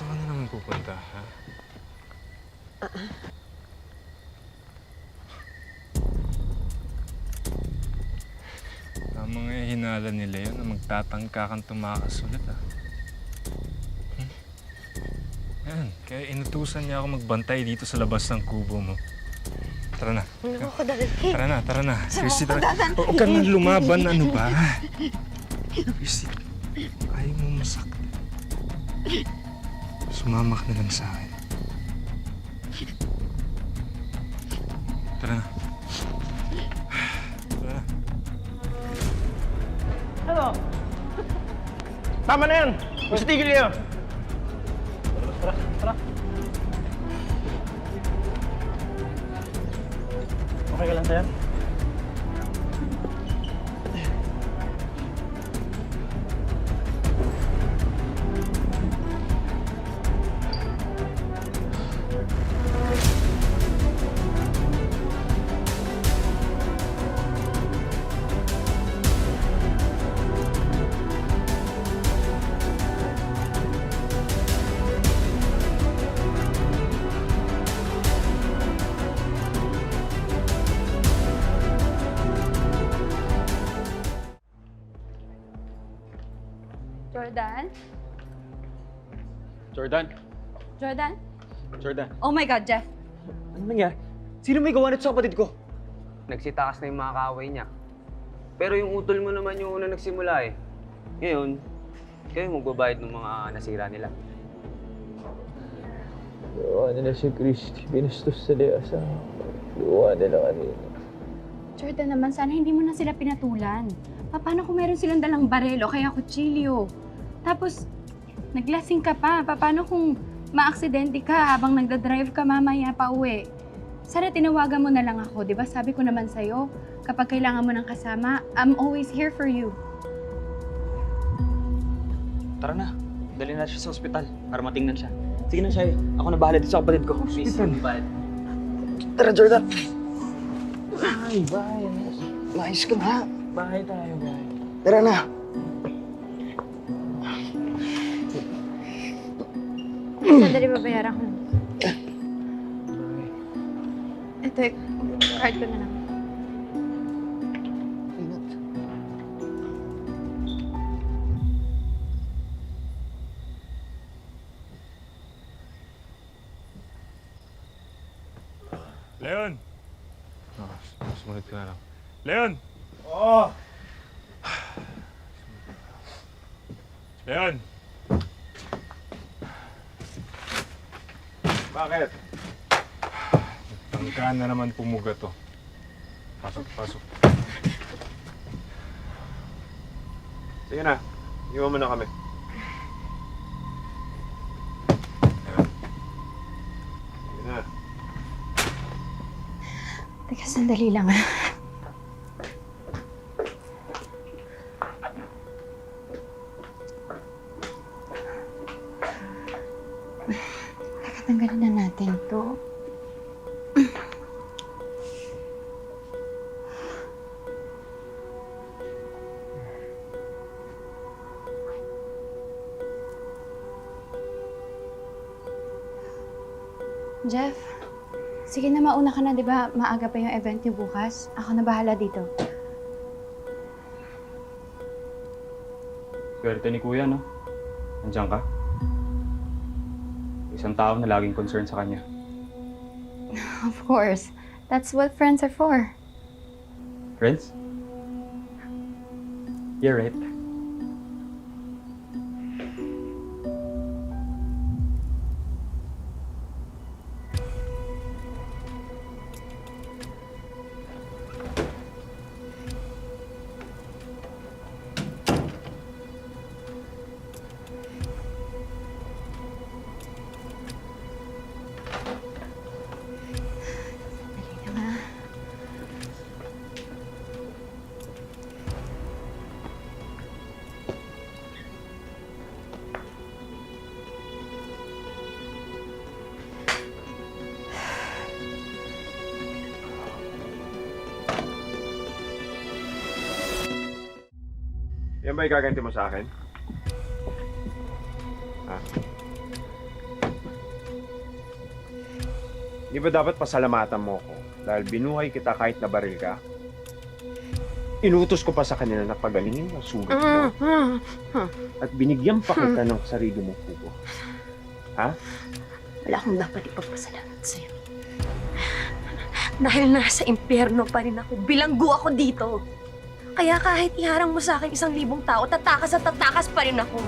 Saan na naman pupunta, ha? Ang mga eh, hinala nila yun na magtatangka kang tumakas ulit, ha? Hmm? Yan, kaya inutusan niya ako magbantay dito sa labas ng kubo mo. Tara na. Ano ko dadalhin? Tara na, tara na. Christy, tara. Huwag ka nang lumaban, ano ba? Christy, ayaw mo masakit. Sumama ka na lang sa akin. Tara na. Tara na. Ano? Tama na yan! Mas tigil niyo! Tara, tara. Okay ka lang, sir? Jordan? Jordan? Jordan? Jordan? Oh my God, Jeff. Ano nangyari? Sino may gawa nito sa kapatid ko? nagsitakas na yung mga kaaway niya. Pero yung utol mo naman yung una nagsimula eh. Ngayon, kayo magbabayad ng mga nasira nila. Gawa nila si Christy. Binastos sa Lea sa luwa nila kanina. Jordan naman, sana hindi mo na sila pinatulan. Pa- Paano kung meron silang dalang barel o kaya kutsilyo? Tapos, naglasing ka pa. Pa- Paano kung maaksidente ka habang nagdadrive ka mamaya pa uwi? Sana tinawagan mo na lang ako, di ba? Sabi ko naman sa'yo, kapag kailangan mo ng kasama, I'm always here for you. Tara na. Dali na siya sa ospital para matingnan siya. Sige na siya Ako na bahala dito sa kapatid ko. Hospital. Tara, Jordan. Ay, bahay. Maayos ka na. Bahay tayo, bahay. Tara na. Sandali, babayaran ko. Bahay. Ito, card ko na lang. Leon! Oh, sumunod ka na lang. Leon! Oo. Leon! Bakit? Tangkaan na naman pumuga to. Pasok, pasok. Sige na. Iwan mo na kami. Sige na. Teka, sandali lang ah. Jeff, sige na mauna ka na, di ba? Maaga pa yung event niyo bukas. Ako na bahala dito. Swerte ni Kuya, no? Nandiyan ka? Isang tao na laging concern sa kanya. Of course. That's what friends are for. Friends? You're right. Yan ba igaganti mo sa akin? Ha? Di ba dapat pasalamatan mo ko dahil binuhay kita kahit nabaril ka? Inutos ko pa sa kanila na pagalingin ang sugat mo. At binigyan pa kita ng sarili mong kubo. Wala akong dapat ipagpasalamat sa'yo. Dahil nasa impyerno pa rin ako, bilanggo ako dito. Kaya kahit iharang mo sa akin isang libong tao, tatakas at tatakas pa rin ako.